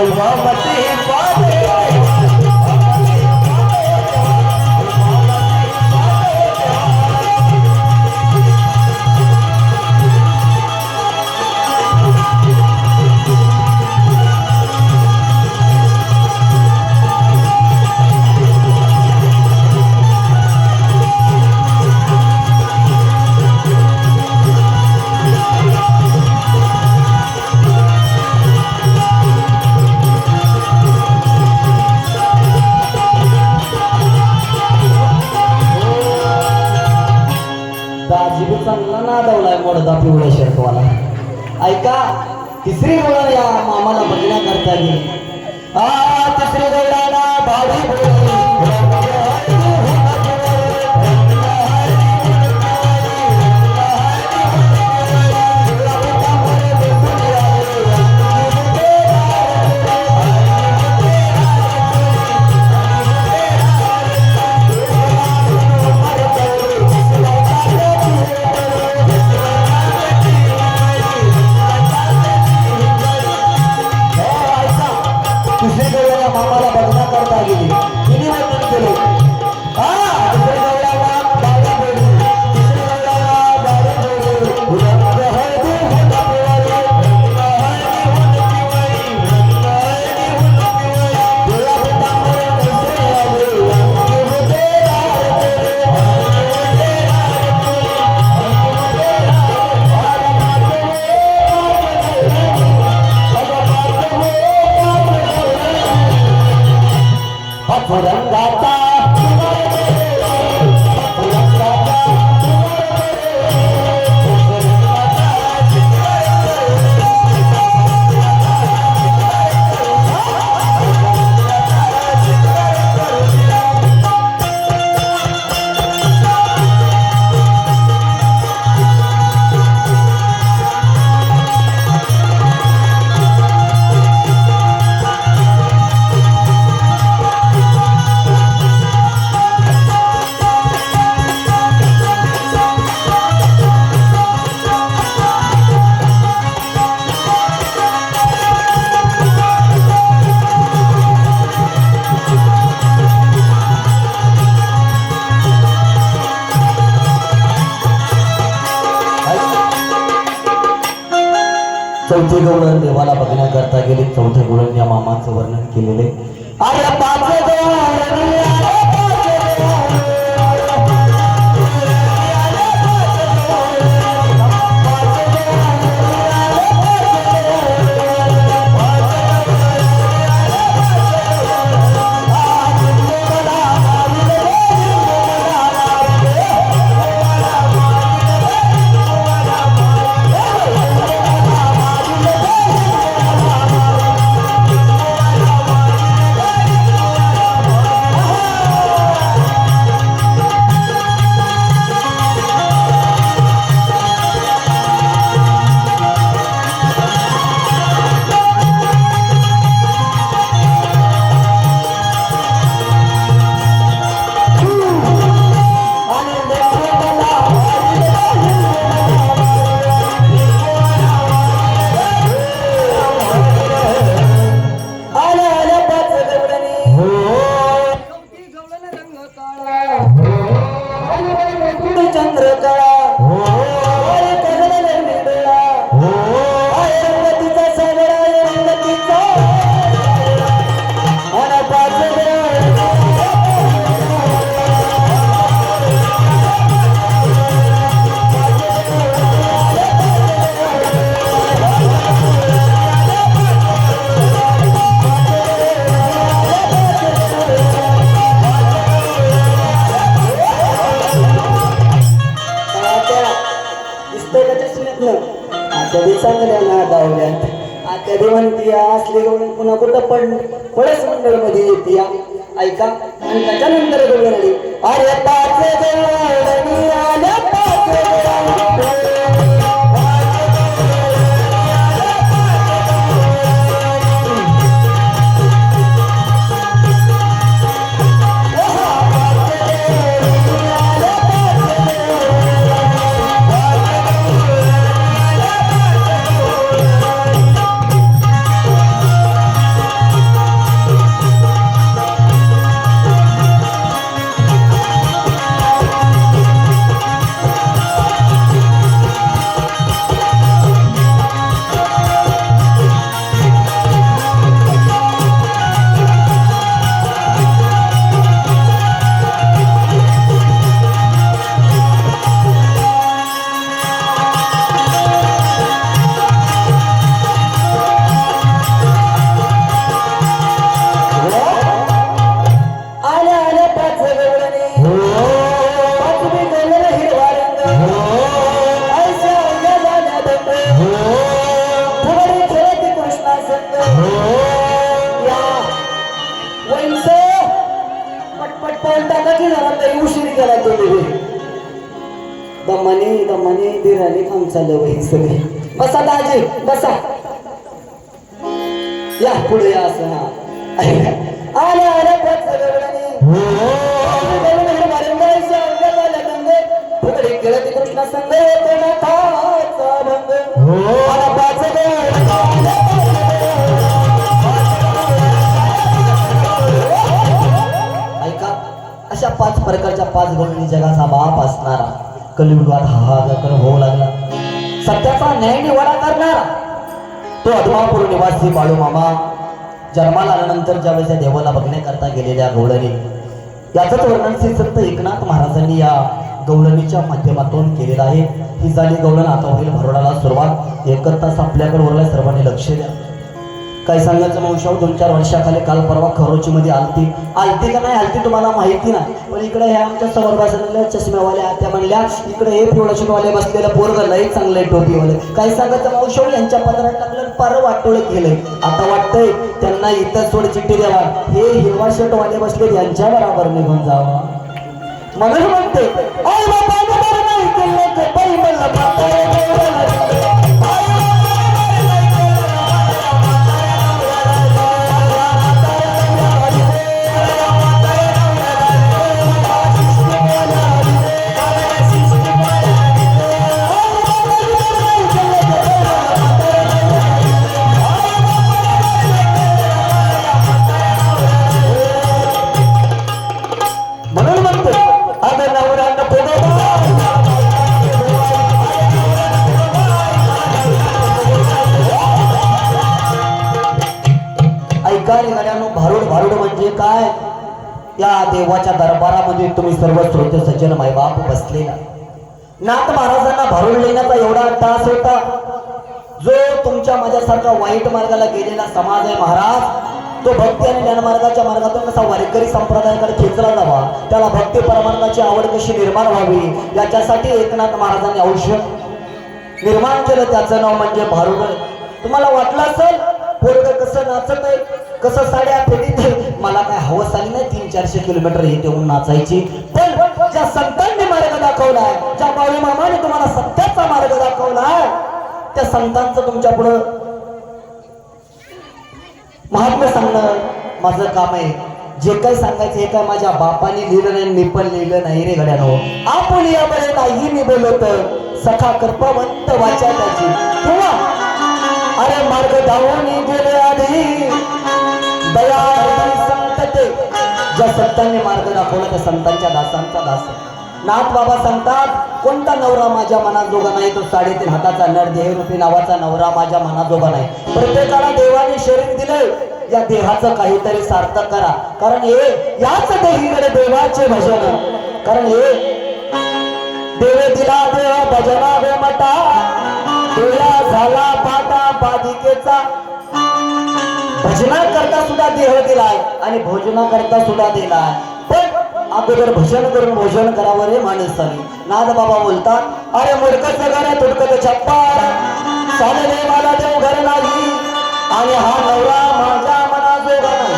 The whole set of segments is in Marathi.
मती पादे दाजीबी चांगला ना दवलाय मोडदा पिवळ्या शर्टवाला ऐका तिसरी मुलं या मामाला बघण्याकरता गेली. आ तिसरी गौडाला भाडी रंगाचा चौथे गवळण देवाला बघण्याकरता गेले चौथे गवळण या मामाचं वर्णन केलेले कधी असले गवळण पुन्हा कुठं पण पळस मंडळमध्ये येते या. ऐका. आणि त्याच्यानंतर गवळण आली अरे पाच गवळणी आल्या पुढे असा. असं हा आले आले फुगडी खेळती कृष्ण संग येते नाथाचा भंग आला पाच ऐका अशा पाच प्रकारच्या पाच गवळणी जगाचा बाप असणारा कलियुगात हाहाकार होऊ लागला. सत्याचा न्याय निवाडा करणारा तो अदमापूर निवासी बाळू मामा जन्माला आल्यानंतर ज्यावेळेस या देवाला बघण्याकरता गेलेल्या गवळणी याचंच वर्णन श्री संत एकनाथ महाराजांनी या गवळणीच्या माध्यमातून केलेलं आहे. ही झाली गवळण आता होईल भरोडाला सुरुवात. एकच तास आपल्याकडे उरलाय सर्वांनी लक्ष द्या. काय सांगायचं मावशाव दोन चार वर्षाखाली काल परवा खरोची मध्ये आलती. आलती का नाही आलती तुम्हाला माहिती नाही. पण इकडे ह्या आमच्यासमोर चष्म्यावाल्या त्या म्हणल्या इकडे हे पिवळाशिपवाले बसलेलं पोरग लई चांगले टोपीवाले. काय सांगायचं मावशाव यांच्या पदरात टाकलं पार वाटोळ केलंय. आता वाटतंय त्यांना इथं सोड चिठ्ठी द्यावा. हे हिरवा शर्टवाले बसले यांच्या बरोबर निघून जावा. म्हणून म्हणते देवाच्या दरबारामध्ये तुम्ही सर्व श्रोते सज्जन मायबाप बसलेला. नाथ महाराजांना भरून लेण्याचा एवढा तास होता. जो तुमच्या माझ्यासारखा वाईट मार्गाला गेलेला समाज आहे महाराज तो भक्ती आणि ज्ञानमार्गाच्या मार्गातून कसा वारकरी संप्रदायाकडे खेचला जावा त्याला भक्ती परमार्थाची आवड कशी निर्माण व्हावी याच्यासाठी एकनाथ महाराजांनी औषध निर्माण केलं. त्याचं नाव म्हणजे भारुड. तुम्हाला वाटलं असेल पोरग कसं नाचत आहे कसं साड्या फेरीत मला काय हवस आली नाही तीन चारशे किलोमीटर हे देऊन नाचायची. पण ज्या संतांनी मार्ग दाखवलाय ज्या बाळू मामाने तुम्हाला सत्याचा मार्ग दाखवलाय त्या संतांचं तुमच्या पुढं महात्म्य सांगणं माझं काम आहे. जे काही सांगायचं हे काय माझ्या बापाने लिहिलं नाही मी पण लिहिलं नाही रे घड्यानो आपण यामध्ये नाही मी बोलत सखा कर्पवंत वाचा त्याची. किंवा अरे मार्ग धावून गेले आधी. दया संत ते ज्या संतांनी मार्ग दाखवला त्या संतांच्या दासांचा दास नाथ बाबा सांगतात कोणता नवरा माझ्या मनाजोगा नाही? तो साडेतीन हाताचा नर देहरूपी नावाचा नवरा माझ्या मनाजोगा नाही. प्रत्येकाला देवाने शरीर दिलंय. या देहाचं काहीतरी सार्थक करा. कारण हे याच देहीकडे देवाचे भजन कारण हे देवे दिला देव भजना वे मटा. झाला पाटा पादिकेचा भजना करता सुद्धा देह दिलाय आणि भोजना करता सुद्धा दिलाय. पण अगोदर भजन करून भोजन करावं रे माणसाने. नाद बाबा बोलतात अरे मूर्खच गाड्या तुडकत छप्पा साधे मला देव घर नाही. आणि हा नवरा माझ्या मनाजोगा नाही.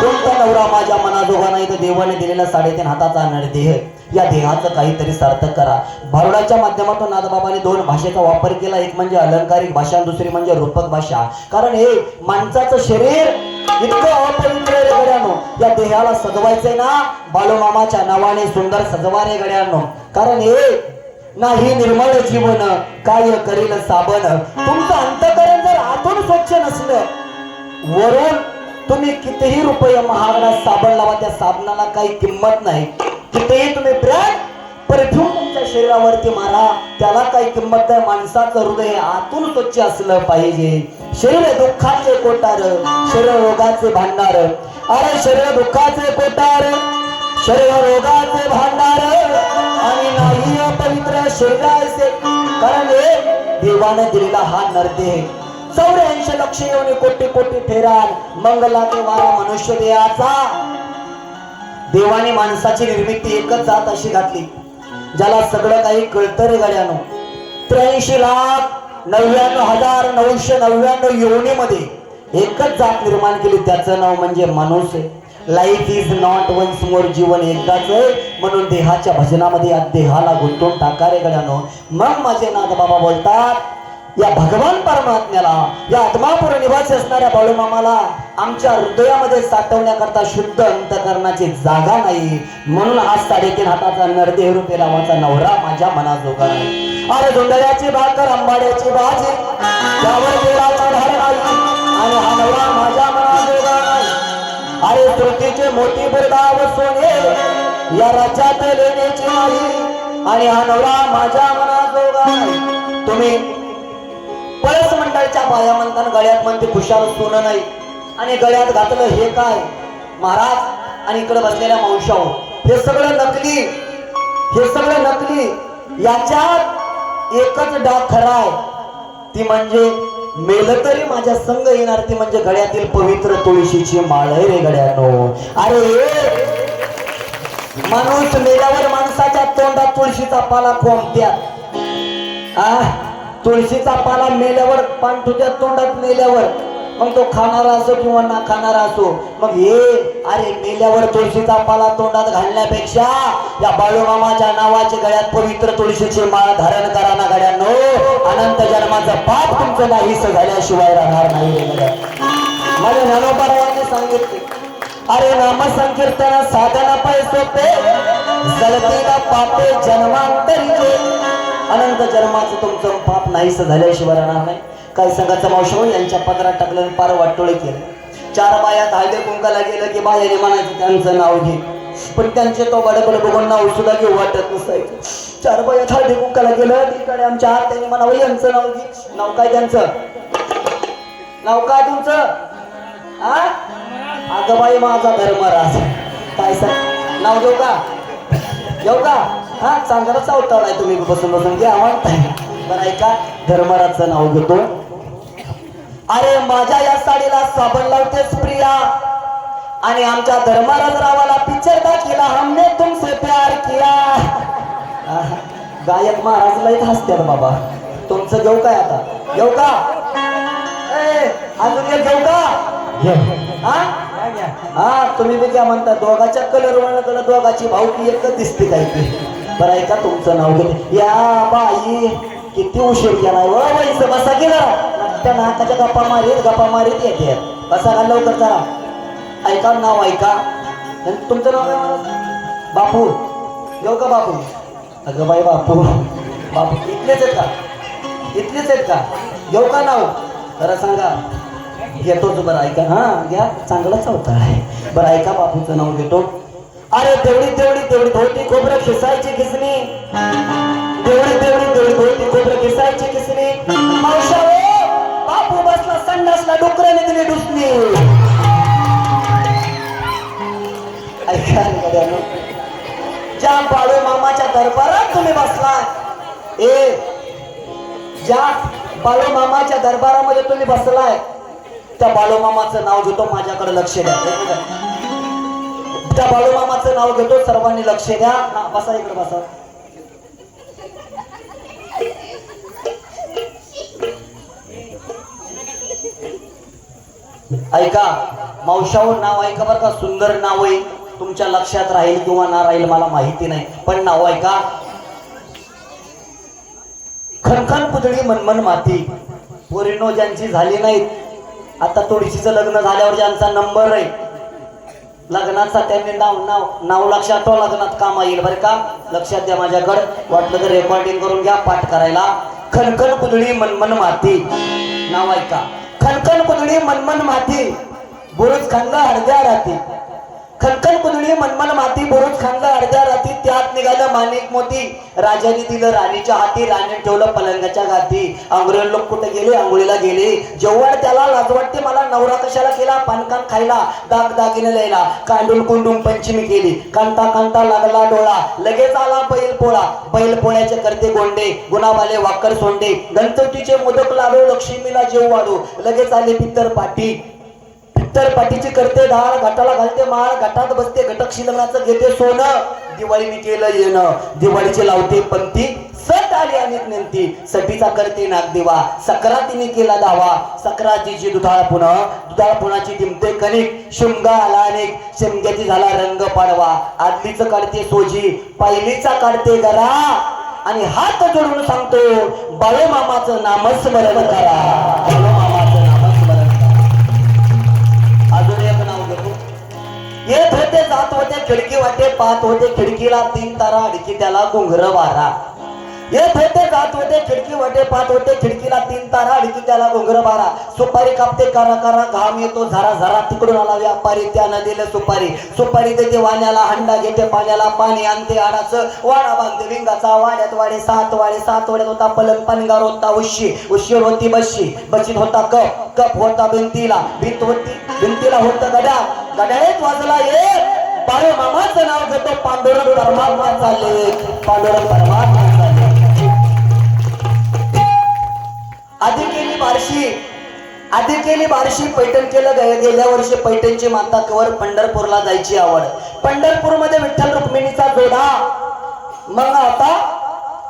कोणता नवरा माझ्या मनाजोगा नाही? तर देवाने दिलेला साडेतीन हाताचा नरदेह. या देहाचं काहीतरी सार्थक करा. भारुडाच्या माध्यमातून नाथबाबाने दोन भाषेचा वापर केला. एक म्हणजे अलंकारिक भाषा आणि दुसरी म्हणजे रूपक भाषा. कारण हे माणसाचं शरीर इतकं अपवित्र रे गड्यानो. या देहाला सजवायचंय ना बालूमामाच्या नावाने सुंदर सजवा रे गड्यानो. कारण हे नाही निर्मळ जीवन काय करील साबण. तुमचं अंतकरण जर आतून स्वच्छ नसलं वरून तुम्ही कितीही रुपये महागडा साबण लावा त्या साबणाला काही किंमत नाही. कितीही तुम्ही ब्रँड परफ्यूम तुमच्या शरीरावरती मारा. त्याला काही किंमत नाही माणसाचं हृदय आतून स्वच्छ असलं पाहिजे. शरीर दुःखाचे कोटार शरीर रोगाचे भांडार. अरे शरीर दुःखाचे कोटार शरीर रोगाचे भांडार. आणि नाही हो पवित्र शरीराचे कारण हे देवाने दिलेला हा नरदेह. चौऱ्याऐंशी लक्ष येऊन कोटी कोटी फिराल मंगला ते वारा मनुष्य देयाचा देवाने माणसाची निर्मिती एकच जात अशी घातली. ज्याला सगळं काही कळतं रे गड्यानो. त्र्याऐंशी लाख नव्याण्णव हजार नऊशे नव्याण्णव योनीमध्ये एकच जात निर्माण केली. त्याचं नाव म्हणजे मनुष्य life is not once more जीवन एकदाच आहे. म्हणून देहाच्या भजनामध्ये या देहाला गुंतवून टाका रे गड्यानो. मग माझे नाथ बाबा बोलतात या भगवान परमात्म्याला या आत्मापुर निवासी असणाऱ्या बाळूमामाला आमच्या हृदयामध्ये साठवण्याकरता शुद्ध अंतकरणाची जागा नाही. म्हणून आज साडेतीन हाताचा नरदेह रुपये नावाचा नवरा माझ्या मनाजोगा नाही अरे धुंडल्याची भाकर आंबाड्याची भाजी त्यावर देवाचा धार नाही. आणि हा नवरा माझ्या मनाजोगा नाही अरे तृतीचे मोठी बिरदाव सोने या राज्यात लेण्याची नाही. आणि हा नवरा माझ्या मनाजोगा नाही तुम्ही कळस मंडळच्या बाया म्हणताना गळ्यात म्हणते खुशाल सोनं नाही. आणि गळ्यात घातलं हे काय? महाराज आणि इकडे बसलेल्या मावशाव हे सगळं नकली हे सगळं नकली याच्यात एकच डाग खरा आहे. ती म्हणजे मेल तरी माझ्या संघ येणार ती म्हणजे गळ्यातील पवित्र तुळशीची माळ आहे रे गळ्यानो अरे माणूस मेल्यावर माणसाच्या तोंडात तुळशीचा पाला कोमत्या आ? तुळशीचा पाला मेल्यावर पान तुझ्या तोंडात मेल्यावर मग तो खाणारा असो किंवा ना खाणारा असो मग हे अरे मेल्यावर तुळशीचा पाला तोंडात घालण्यापेक्षा या बाळूमामाच्या नावाच्या गळ्यात पवित्र तुळशीची माळ धारण करा ना गड्यांनो. अनंत जन्माचं पाप तुमचं नाहीस झाल्याशिवाय राहणार नाही माझ्या ज्ञानोबरायांनी सांगितले. अरे नाम संकीर्तन साधन पैसोपे जळतीला पापे जन्मांतरी अनंत जन्माचं तुमचं पाप नाहीस झाल्याशिवाय राहणार नाही. काही संघाचं मावशो यांच्या पदरात टाकलं आणि पार वाटोळे केलं. चार बायात हळदे कुंकाला गेलं की बायाने म्हणायचं त्यांचं नाव घे. पण त्यांचे तो बडबड बघून नाव सुद्धा घेऊ वाटत नसायचं. चार बायात हळदे कुंकाला गेलं तिकडे आमच्या हात त्यांनी म्हणावं यांचं नाव घे. नाव काय त्यांचं? नाव काय तुमचं? आ? अगं बाई माझा धर्मराज काय सांग? नाव घेऊ का? घेऊ का? हा चांगला चावताळाय तुम्ही बसून बसून. घ्या म्हणताय. बरं ऐका धर्मराजचं नाव घेतो. अरे माझ्या या साडीला साबण लावतेस प्रिया. आणि आमच्या धर्मराज रावाला पिक्चर दाखिला हमने तुमसे प्यार किया. आहा, गायक महाराज लय हसत्यात बाबा. तुमचं घेऊ काय आता? घेऊ का? अजून एक घेऊ का? हा तुम्ही बी काय म्हणता दोघाच्या कलर वळण दोघाची भावकी एकच दिसते काय ते बरं ऐका तुमचं नाव घेते या बाई किती उशीर केलाय व बाईचं? बसा गेला त्या नाकाच्या गप्पा मारीत गप्पा मारीत येते. बसा का लवकर जरा. ऐका नाव ऐका. तुमचं नाव काय बापू. येऊ का बापू? अगं बाई बापू. बापू इथलेच आहेत का? इथलेच आहेत का? येऊ का नाव? जरा सांगा. घेतोच बरं ऐका. हां घ्या. चांगलाच होता आहे. बरं ऐका बापूचं नाव घेतो. अरे तेवढी तेवढी तेवढी धोती खोबरं खिसायची किसणी तेवढी तेवढी तेवढी धोती खोबरं खिसायची किसनी. मावशा हो, बापू बसला संडासला डुकराने दिली डुसणी ज्या बाळू मामाच्या दरबारात तुम्ही बसलाय. ए ज्या बालो मामाच्या दरबारामध्ये तुम्ही बसलाय. त्या बालो मामाचं नाव घेतो माझ्याकडे लक्ष द्या. त्या बाळू मामाचं नाव घेतो. सर्वांनी लक्ष द्या. हा, बसा इकडे बसा. ऐका मावशावर नाव ऐका बरं का. सुंदर नाव आहे. तुमच्या लक्षात राहील किंवा ना राहील मला माहिती नाही. पण नाव ऐका. खणखण पुतळी मनमन माती. पोरीनो ज्यांची झाली नाहीत आता तुळशीचं लग्न झाल्यावर ज्यांचा नंबर आहे लग्नाचा त्यांनी नाव नाव नाव लक्षात ठेवा लग्नात काम येईल बरं का? लक्षात द्या माझ्याकडं. वाटलं तर रेकॉर्डिंग करून घ्या पाठ करायला. खनखन पुतळी मनमन माती. नाव ऐका. खनखन पुतळी मनमन माती. बुरुज खांदा हळद्या राहती खलखल कुदळी मनमन माती बुरुज खांदा अर्ध्या राती त्यात निघालं माणिक मोती. राजाने दिलं राणीच्या हाती राणी ठेवलं पलंगाच्या घाती आंघोळीला लोक कुठे गेले? आंघोळीला गेले. जेव्हा त्याला लाज वाटते मला नवरा कशाला केला? पानकान खायला दाग दागिने लिहिला कांडून कुंडून पंचमी केली. कांता कांता लागला डोळा. लगेच आला बैल पोळा. बैल पोळ्याचे करते गोंडे. गुणाबाले वाकर सोंडे. गणपतीचे मोदक लाडू लक्ष्मीला जेव वाढू. लगेच आले पित्तर पाठी तर पाठीची करते धार घाटाला घालते माळ घाटात बसते घटक शिलंगाचं घेते सोनं. दिवाळीने केलं येणं. दिवाळीची लावते पंथी सट आली अनेक नेमती. सटीचा करते नागदेवा. सक्रातीने केला दावा. सक्रातीची दुधाळ पुन्हा दुधाळ पुणाची दिमते कणिक. शिमगा आला अनेक. शिमग्याची झाला रंग पाडवा. आदलीच काढते सोजी. पहिलीचा काढते गरा आणि हात जोडून सांगतो बाळे मामाचं नामस्मरण करा. पाहत होते खिडकीला तीन तारा अडकी त्याला घुंगर वारा. येत होते जात होते खिडकी वटे पाहत होते खिडकीला तीन तारा अडकी त्याला घुंगर बारा सुपारी कापते करा करा घाम येतो झरा झरा तिकडून आला व्यापारी त्यानं दिलं सुपारी. सुपारी देते वाण्याला हंडा घेते पाण्याला पाणी आणते आडाचं वाडा बांधते विंगाचा वाड्यात वाडे सात वाडे सात वाड्यात होता पलंग पनगार होता उशी उशीर होती बशी बशीत होता कप कप होता भिंतीला भिंत होती भिंतीला होतं गड्या. गड्याळेच वाजला एक बाळू मामाचं नाव घेतो पांडुरंग परमात्मा चालले पांडुरंग परमात्मा चालले आधी केली बारशी. आधी केली बारशी पैठण केलं गेल्या वर्षी पैठणची माता कवर पंढरपूरला जायची आवड. पंढरपूरमध्ये विठ्ठल रुक्मिणीचा जोडा. मग आता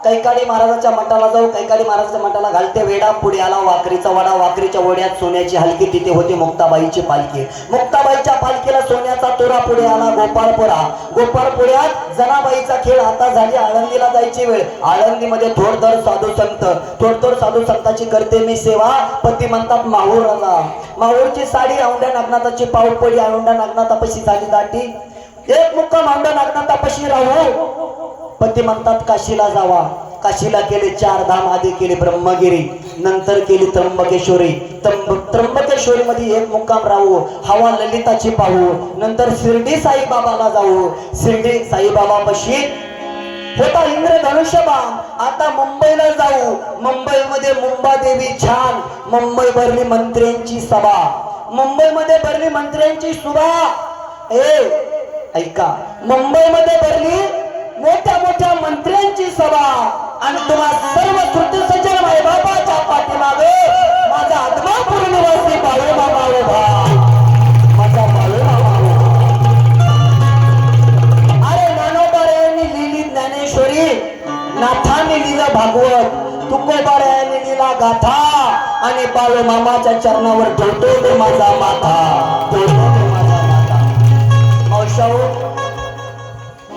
कैकाडी महाराजाच्या मठाला जाऊ कैकाडी महाराजाच्या मठाला घालते वेडा पुढे आला वाकरीचा वाडा वाकरीच्या वड्यात सोन्याची हलकी तिथे होती मुक्ताबाईची पालखी. मुक्ताबाईच्या पालखीला सोन्याचा तोरा पुढे आला गोपाळपुरा. गोपाळपुऱ्यात जनाबाईचा खेळ आता झाली आळंदीला जायची वेळ. आळंदीमध्ये थोडदर साधू संत. थोडथोड साधू संताची करते मी सेवा. पती म्हणतात माहूर माहूरची साडी औंढ्या नागनाथाची पाऊपडी औंढ्या नागनाथापशी झाली दाटी. एक मुक्काम औंढ्या नागनाथापशी राहू. पती म्हणतात काशीला जावा. काशीला केले चार धाम आधी केले ब्रह्मगिरी. नंतर केली त्र्यंबकेश्वरी. त्र्यंब- त्र्यंबकेश्वरी मध्ये एक मुक्काम राहू हवा ललिताची पाहू. नंतर शिर्डी साईबाबाला जाऊ. शिर्डी साईबाबा पशी होता इंद्र आता मुंबईला जाऊ. मुंबईमध्ये मुंबादेवी छान. मुंबई भरली मंत्र्यांची सभा. मुंबईमध्ये भरली मंत्र्यांची सुभा. ए ऐका. मुंबईमध्ये भरली मोठ्या मोठ्या मंत्र्यांची सभा आणि तुम्हा सर्व कृत्य सज्जन माय बाबाच्या पाठीमागे माझा आत्मा पूर्णवासी बाळू बाबा उभा माझा बाळू बाबा अरे ज्ञानोबारायांनी लिहिली ज्ञानेश्वरी नाथाने लिहिलं भागवत तुकोबारायांनी लिहिला गाथा आणि बाळू मामाच्या चरणावर ठेवतो ते माझा माथा.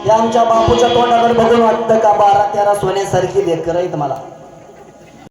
या आमच्या बापूच्या तोंडाकडे बघून वाटतं का? बारा तेरा सोन्यासारखी लेकर आहेत मला.